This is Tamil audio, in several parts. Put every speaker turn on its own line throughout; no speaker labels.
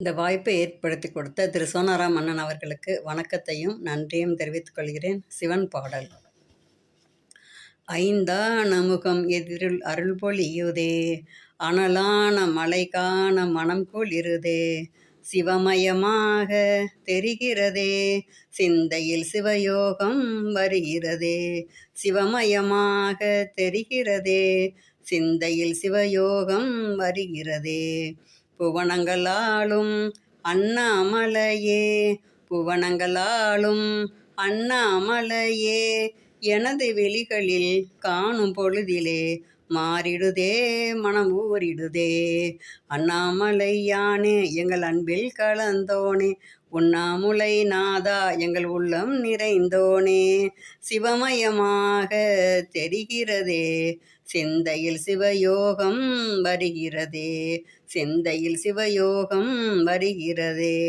இந்த வாய்ப்பை ஏற்படுத்தி கொடுத்த திரு. சோனாராம் மன்னன் அவர்களுக்கு வணக்கத்தையும் நன்றியும் தெரிவித்துக் கொள்கிறேன். சிவன் பாடல். ஐந்தான முகம் எதிரில் அருள் இயுதே அனலான மலை காண மனம் குளிருதே சிவமயமாக தெரிகிறதே சிந்தையில் சிவயோகம் வருகிறதே சிவமயமாக தெரிகிறதே சிந்தையில் சிவயோகம் வருகிறதே. புவனங்களாலும் அண்ணாமலையே புவனங்களாலும் அண்ணாமலையே எனது வெளிகளில் காணும் பொழுதிலே மாறிடுதே மனம் ஊறிடுதே. அண்ணாமலையானே எங்கள் அன்பில் கலந்தோனே உண்ணாமுலை நாதா எங்கள் உள்ளம் நிறைந்தோனே சிவமயமாக தெரிகிறதே சிந்தையில் சிவயோகம் வருகிறதே சிந்தையில் சிவயோகம் வருகிறதே.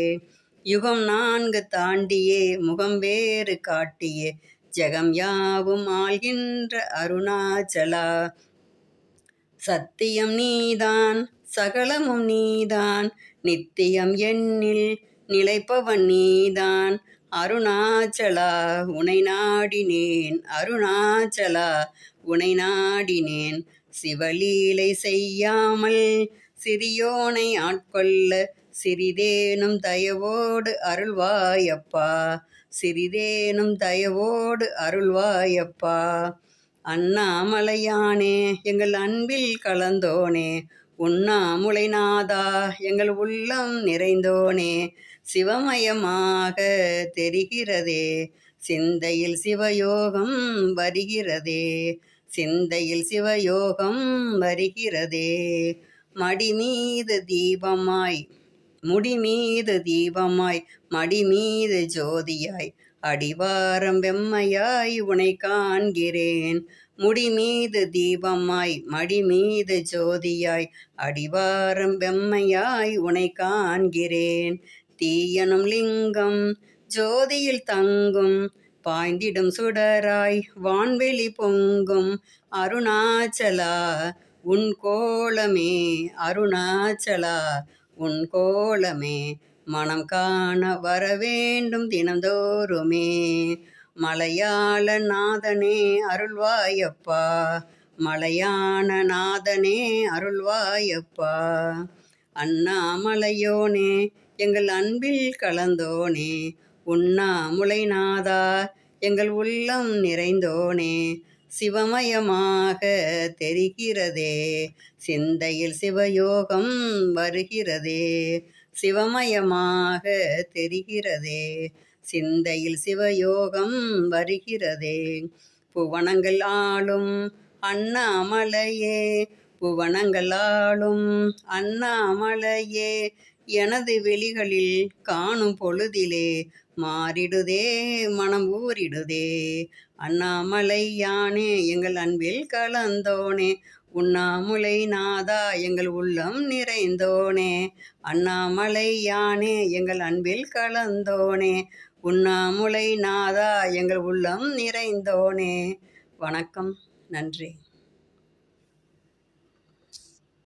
யுகம் நான்கு தாண்டியே முகம் வேறு காட்டியே ஜெகம் யாவும் ஆள்கின்ற அருணாச்சலா. சத்தியம் நீதான் சகலமும் நீதான் நித்தியம் எண்ணில் நிலைப்பவன் நீதான். அருணாச்சலா உனை நாடினேன் அருணாச்சலா உனை நாடினேன் சிவலீலை செய்யாமல் சிறியோனை ஆட்கொள்ள சிறிதேனும் தயவோடு அருள்வாயப்பா. சிறிதேனும் தயவோடு அருள்வாயப்பா. அண்ணாமலையானே எங்கள் அன்பில் கலந்தோனே. உண்ணாமுலைநாதா எங்கள் உள்ளம் நிறைந்தோனே. சிவமயமாக தெரிகிறதே. சிந்தையில் சிவயோகம் வருகிறதே சிந்தையில் சிவயோகம் வருகிறதே. மடி மீது தீபமாய் முடி மீது தீபமாய் மடி மீது ஜோதியாய் அடிவாரம் வெம்மையாய் உனை காண்கிறேன். முடி மீது தீபமாய் மடி மீது ஜோதியாய் அடிவாரம் வெம்மையாய் உனை காண்கிறேன். தீயனும் லிங்கம் ஜோதியில் தங்கும் பாய்ந்திடும் சுடராய் வான்வெளி பொங்கும். அருணாச்சலா உன் கோலமே அருணாச்சலா உன் கோலமே. மனம் காண வர வேண்டும் தினந்தோறுமே. மலையாள நாதனே அருள்வாயப்பா. மலையான நாதனே அருள்வாயப்பா. அண்ணாமலையோனே எங்கள் அன்பில் கலந்தோனே. உண்ணாமுலைநாதா எங்கள் உள்ளம் நிறைந்தோனே சிவமயமாக தெரிகிறதே சிந்தையில் சிவயோகம் வருகிறதே சிவமயமாக தெரிகிறதே சிந்தையில் சிவயோகம் வருகிறதே. புவனங்கள் ஆளும் அண்ணாமலையே புவனங்கள் ஆளும் அண்ணாமலையே எனது வெளிகளில் காணும் பொழுதிலே மாறிடுதே மனம் ஊறிடுதே. அண்ணாமலை யானே எங்கள் அன்பில் கலந்தோனே. உண்ணாமுலை நாதா எங்கள் உள்ளம் நிறைந்தோனே. அண்ணாமலை யானே எங்கள் அன்பில் கலந்தோனே. உண்ணாமுலை நாதா எங்கள் உள்ளம் நிறைந்தோனே. வணக்கம் நன்றி.